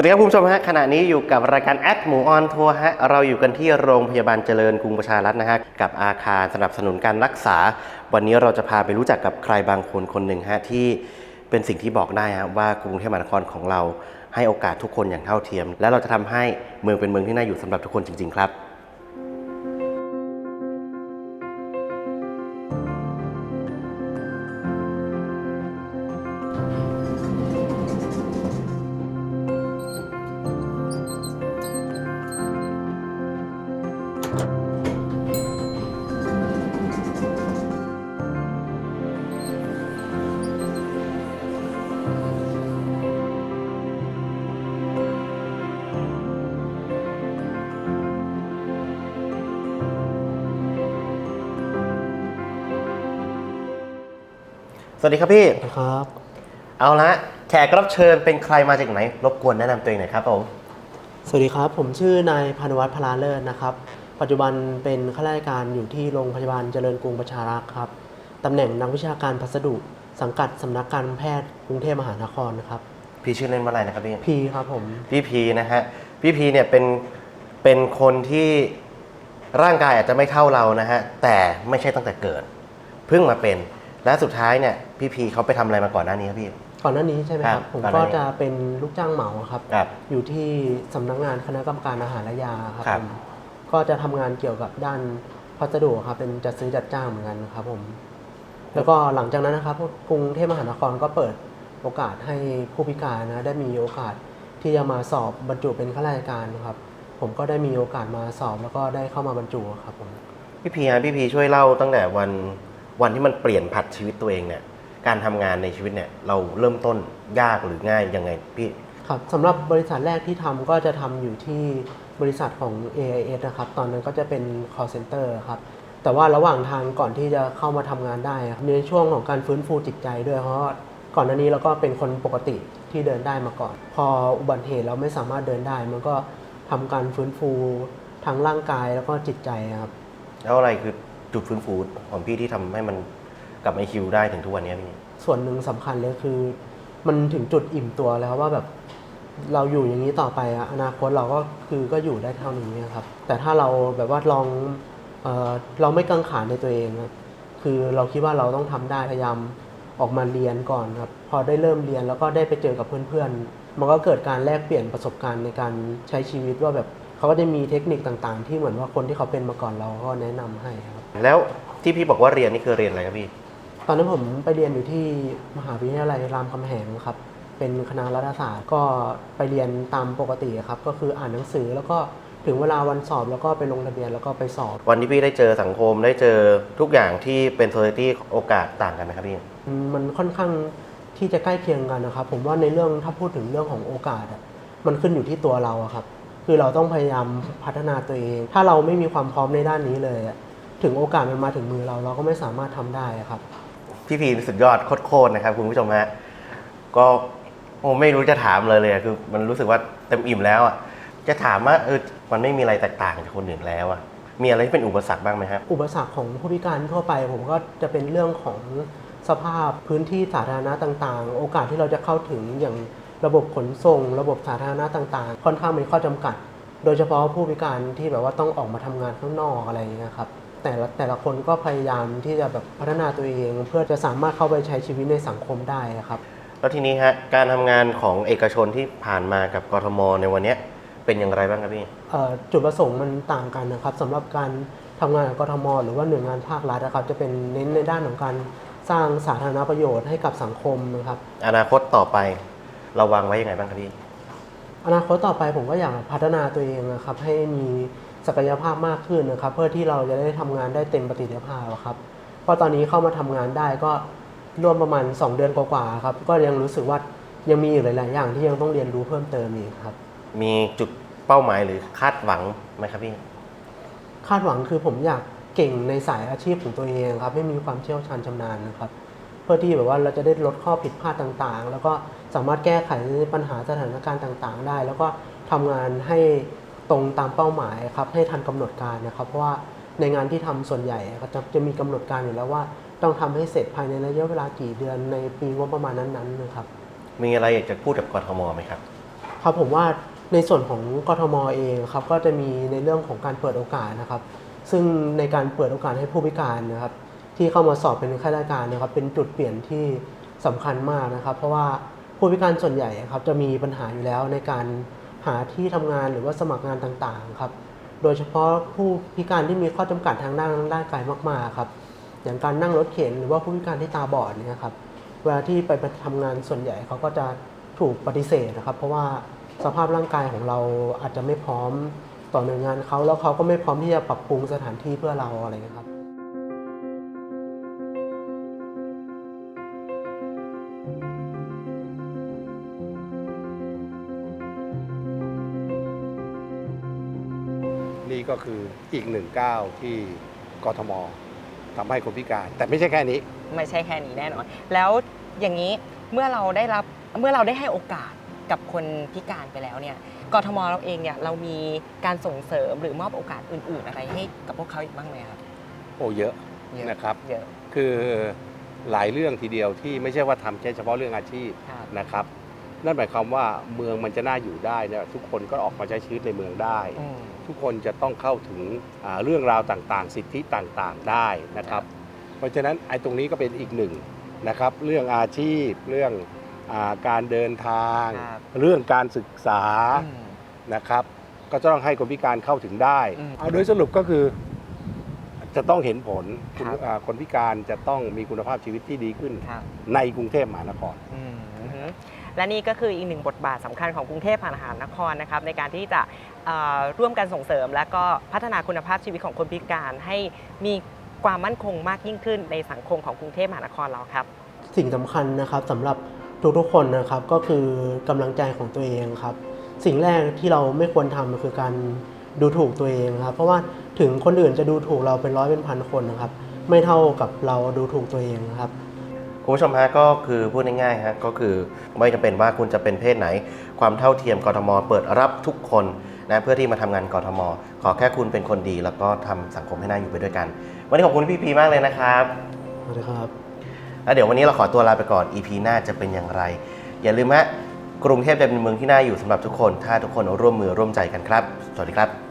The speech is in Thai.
วัสดีครับคุณผู้ชมฮะขณะนี้อยู่กับรายการแอดหมูออนทัวร์ฮะเราอยู่กันที่โรงพยาบาลเจริญกรุงประชารัฐนะฮะกับอาคารสนับสนุนการรักษา วันนี้เราจะพาไปรู้จักกับใครบางคนคนหนึ่งฮะที่เป็นสิ่งที่บอกได้ฮะว่ากรุงเทพมหานครของเราให้โอกาสทุกคนอย่างเท่าเทียม และเราจะทำให้เมืองเป็นเมืองที่น่าอยู่สำหรับทุกคนจริง ๆ ครับ สวัสดีครับพี่ ครับ เอาละแขกรับเชิญเป็นใครมาจากไหน รบกวนแนะนำตัวเองหน่อยครับผม สวัสดีครับ ผมชื่อนายพานุวัฒน์พลาเลิศนะครับ ปัจจุบันเป็นข้าราชการอยู่ที่โรงพยาบาลเจริญกรุงประชารักษ์ครับตำแหน่งนักวิชาการพัสดุ สังกัดสำนักการแพทย์กรุงเทพมหานครนะครับ พี่ชื่อเล่นว่าอะไรนะครับพี่ พีครับผม พี่พีนะฮะ พี่พีเนี่ยเป็นเป็นคนที่ร่างกายอาจจะไม่เท่าเรานะฮะ แต่ไม่ใช่ตั้งแต่เกิด เพิ่งมาเป็น และสุดท้ายเนี่ยพี่พีเขาไปทำอะไรมาก่อนหน้านี้ครับพี่ ก่อนหน้านี้ใช่ไหมคครัรับบผมก่อนหก็น้านี้จะเป็นลูกจ้างเหมาครับ ครับอยู่ที่สำนักงานคณะกรรมการอาหารและยาครับครับ ผมก็จะทำงานเกี่ยวกับด้านพัสดุครับเป็นจัดซื้อจัดจ้างเหมือนกันครับผมแล้วก็หลังจากนั้นนะครับกรุงเทพมหานครก็เปิดโอกาสให้ผู้พิการนะได้มีโอกาสที่จะมาสอบบรรจุเป็นข้าราชการนะครับ ผมก็ได้มีโอกาสมาสอบแล้วก็ได้เข้ามาบรรจุครับผม พี่พีฮะพี่พีช่วยเล่าตั้งแต่วัน วันที่มันเปลี่ยนผัดชีวิตตัวเองเนี่ยการทำงานในชีวิตเนี่ยเราเริ่มต้นยากหรือง่ายยังไงพี่ครับสำหรับบริษัทแรกที่ทำก็จะทำอยู่ที่บริษัทของ AIS นะครับ ตอนนั้นก็จะเป็น call center ครับ แต่ว่าระหว่างทางก่อนที่จะเข้ามาทำงานได้ครับในช่วงของการฟื้นฟูจิตใจด้วยเพราะว่าก่อนหน้านี้เราก็เป็นคนปกติที่เดินได้มาก่อน พออุบัติเหตุเราไม่สามารถเดินได้ มันก็ทำการฟื้นฟูทั้งร่างกายแล้วก็จิตใจครับ แล้วอะไรคือ จุดฟื้นฟูของพี่ที่ทำให้มันกลับมาคิวได้ถึงทุกวันนี้พี่ ส่วนหนึ่งสำคัญเลยคือ มันถึงจุดอิ่มตัวแล้วว่าแบบเราอยู่อย่างนี้ต่อไปอะอนาคตเราก็คือก็อยู่ได้เท่านี้ครับ แต่ถ้าเราแบบว่าลองเออเราไม่กังขาในตัวเองครับคือเราคิดว่าเราต้องทำได้พยายามออกมาเรียนก่อนครับพอได้เริ่มเรียนแล้วก็ได้ไปเจอกับเพื่อนๆมันก็เกิดการแลกเปลี่ยนประสบการณ์ในการใช้ชีวิตว่าแบบ เขาก็จะมีเทคนิคต่างๆ ที่เหมือนว่าคนที่เขาเป็นมาก่อนเราก็แนะนำให้ครับ แล้วที่พี่บอกว่าเรียนนี่คือเรียนอะไรครับพี่ ตอนนั้นผมไปเรียนอยู่ที่มหาวิทยาลัยรามคำแหงครับ เป็นคณะรัฐศาสตร์ก็ไปเรียนตามปกติครับ ก็คืออ่านหนังสือแล้วก็ถึงเวลาวันสอบแล้วก็ไปลงทะเบียนแล้วก็ไปสอบ วันที่พี่ได้เจอสังคมได้เจอทุกอย่างที่เป็นโซ c i ตี้โอกาสต่างกันไหมครับพี่อืมมันค่อนข้างที่จะใกล้เคียงกันนะครับ ผมว่าในเรื่องถ้าพูดถึงเรื่องของโอกาสอะมันขึ้นอยู่ที่ตัวเราอะครับ คือเราต้องพยายามพัฒนาตัวเอง ถ้าเราไม่มีความพร้อมในด้านนี้เลยอะถึงโอกาสมันมาถึงมือเราเราก็ไม่สามารถทำได้อะครับ พี่พีสุดยอดโคตรๆนะครับคุณผู้ชมฮะก็โอ้ไม่รู้จะถามเลยเลยอะคือมันรู้สึกว่าเต็มอิ่มแล้วอะจะถามว่าเออมันไม่มีอะไรแตกต่างจากคนอื่นแล้วอะมีอะไรที่เป็นอุปสรรคบ้างไหมครับ อุปสรรคของผู้พิการทั่วไป ผมก็จะเป็นเรื่องของสภาพพื้นที่สาธารณะต่างๆ โอกาสที่เราจะเข้าถึงอย่าง ระบบขนส่ง ระบบสาธารณะต่างๆ ค่อนข้างมีข้อจำกัด โดยเฉพาะผู้พิการที่แบบว่าต้องออกมาทำงานข้างนอกอะไรอย่างเงี้ยครับแต่ละแต่ละคนก็พยายามที่จะแบบพัฒนาตัวเอง เพื่อจะสามารถเข้าไปใช้ชีวิตในสังคมได้ครับ แล้วทีนี้ฮะการทำงานของเอกชนที่ผ่านมากับกทมในวันเนี้ยเป็นอย่างไรบ้างครับพี่เอ่อจุดประสงค์มันต่างกันนะครับสำหรับการทำงานกับกทม หรือว่าหน่วยงานภาครัฐนะครับ จะเป็นเน้นในด้านของการสร้างสาธารณประโยชน์ให้กับสังคมนะครับ อนาคตต่อไป เราวางไว้ยังไงบ้างครับพี่ อนาคตต่อไปผมก็อยากพัฒนาตัวเองนะครับ ให้มีศักยภาพมากขึ้นนะครับ เพื่อที่เราจะได้ทำงานได้เต็มประสิทธิภาพครับเพราะตอนนี้เข้ามาทำงานได้ก็ร่วมประมาณ 2 เดือนกว่าๆครับ ก็ยังรู้สึกว่ายังมีอีกหลาย ๆ อย่างที่ยังต้องเรียนรู้เพิ่มเติมอีกครับ มีจุดเป้าหมายหรือคาดหวังไหมครับพี่ คาดหวังคือผมอยากเก่งในสายอาชีพของตัวเองครับให้มีความเชี่ยวชาญชำนาญนะครับ เพื่อที่แบบว่าเราจะได้ลดข้อผิดพลาดต่างๆ แล้วก็ สามารถแก้ไขปัญหาสถานการณ์ต่างๆ ได้ แล้วก็ทำงานให้ตรงตามเป้าหมายครับให้ทันกำหนดการนะครับ เพราะว่าในงานที่ทำส่วนใหญ่ก็จะจะมีกำหนดการอยู่แล้วว่า ต้องทำให้เสร็จภายในระยะเวลากี่เดือนในปีงบประมาณนั้นๆนะครับมีอะไรอยากจะพูดกับกทมไหมครับครับผมว่าในส่วนของกทมเองครับก็จะมีในเรื่องของการเปิดโอกาสนะครับ ซึ่งในการเปิดโอกาสให้ผู้พิการนะครับ ที่เข้ามาสอบเป็นข้าราชการนะครับ เป็นจุดเปลี่ยนที่สำคัญมากนะครับ เพราะว่า ผู้พิการส่วนใหญ่ครับจะมีปัญหาอยู่แล้วในการหาที่ทำงานหรือว่าสมัครงานต่างๆครับ โดยเฉพาะผู้พิการที่มีข้อจำกัดทางด้านร่างกายมากๆครับ อย่างการนั่งรถเข็นหรือว่าผู้พิการที่ตาบอดเนี่ยครับ เวลาที่ไปทำงานส่วนใหญ่เขาก็จะถูกปฏิเสธนะครับ เพราะว่าสภาพร่างกายของเราอาจจะไม่พร้อมต่อหน่วยงานเขาแล้วเขาก็ไม่พร้อมที่จะปรับปรุงสถานที่เพื่อเราอะไรอย่างเงี้ยครับ นี่ก็คืออีกหนึ่งก้าวที่กทมทำให้คนพิการ แต่ไม่ใช่แค่นี้ ไม่ใช่แค่นี้แน่นอน แล้วอย่างนี้เมื่อเราได้รับเมื่อเราได้ให้โอกาสกับคนพิการไปแล้วเนี่ยกทมเราเองเนี่ยเรามีการส่งเสริมหรือมอบโอกาสอื่น ๆ อะไรให้กับพวกเขาอีกบ้างไหมครับโอ้เยอะเยอะนะครับเยอะคือหลายเรื่องทีเดียวที่ไม่ใช่ว่าทำแค่เฉพาะเรื่องอาชีพครับนะครับ นั่นหมายความว่าเมืองมันจะน่าอยู่ได้เนี่ยทุกคนก็ออกมาใช้ชีวิตในเมืองได้อืมทุกคนจะต้องเข้าถึงอ่าเรื่องราวต่างๆ สิทธิต่างๆได้นะครับ เพราะฉะนั้นไอ้ตรงนี้ก็เป็นอีกหนึ่งนะครับเรื่องอาชีพเรื่องอาการเดินทาง ครับเรื่องการศึกษาอืมนะครับ ก็จะต้องให้คนพิการเข้าถึงได้อืมเอาโดยสรุปก็คือ จะต้องเห็นผลคุณครับอ่าคนพิการจะต้องมีคุณภาพชีวิตที่ดีขึ้น ครับในกรุงเทพมหานคร อืมอือฮึ และนี่ก็คืออีกหนึ่งบทบาทสำคัญของกรุงเทพมหานครนะครับในการที่จะร่วมกันส่งเสริม และก็พัฒนาคุณภาพชีวิตของคนพิการให้มีความมั่นคงมากยิ่งขึ้นในสังคมของกรุงเทพมหานครเราครับ สิ่งสำคัญนะครับสำหรับทุกๆคนนะครับก็คือกำลังใจของตัวเองครับ สิ่งแรกที่เราไม่ควรทำคือการดูถูกตัวเองครับ เพราะว่าถึงคนอื่นจะดูถูกเราเป็นร้อยเป็นพันคนนะครับ ไม่เท่ากับเราดูถูกตัวเองครับ คุณผู้ชมฮะก็คือพูดง่ายๆฮะก็คือไม่จำเป็นว่าคุณจะเป็นเพศไหน ความเท่าเทียมกทม เปิดรับทุกคนนะเพื่อที่มาทำงานกทม ขอแค่คุณเป็นคนดี แล้วก็ทำสังคมให้น่าอยู่ไปด้วยกัน วันนี้ขอบคุณพี่พีมากเลยนะครับสวัสดีครับแล้วเดี๋ยววันนี้เราขอตัวลาไปก่อน EP หน้าจะเป็นอย่างไร อย่าลืมฮะกรุงเทพจะเป็นเมืองที่น่าอยู่สำหรับทุกคน ถ้าทุกคนร่วมมือร่วมใจกันครับ สวัสดีครับ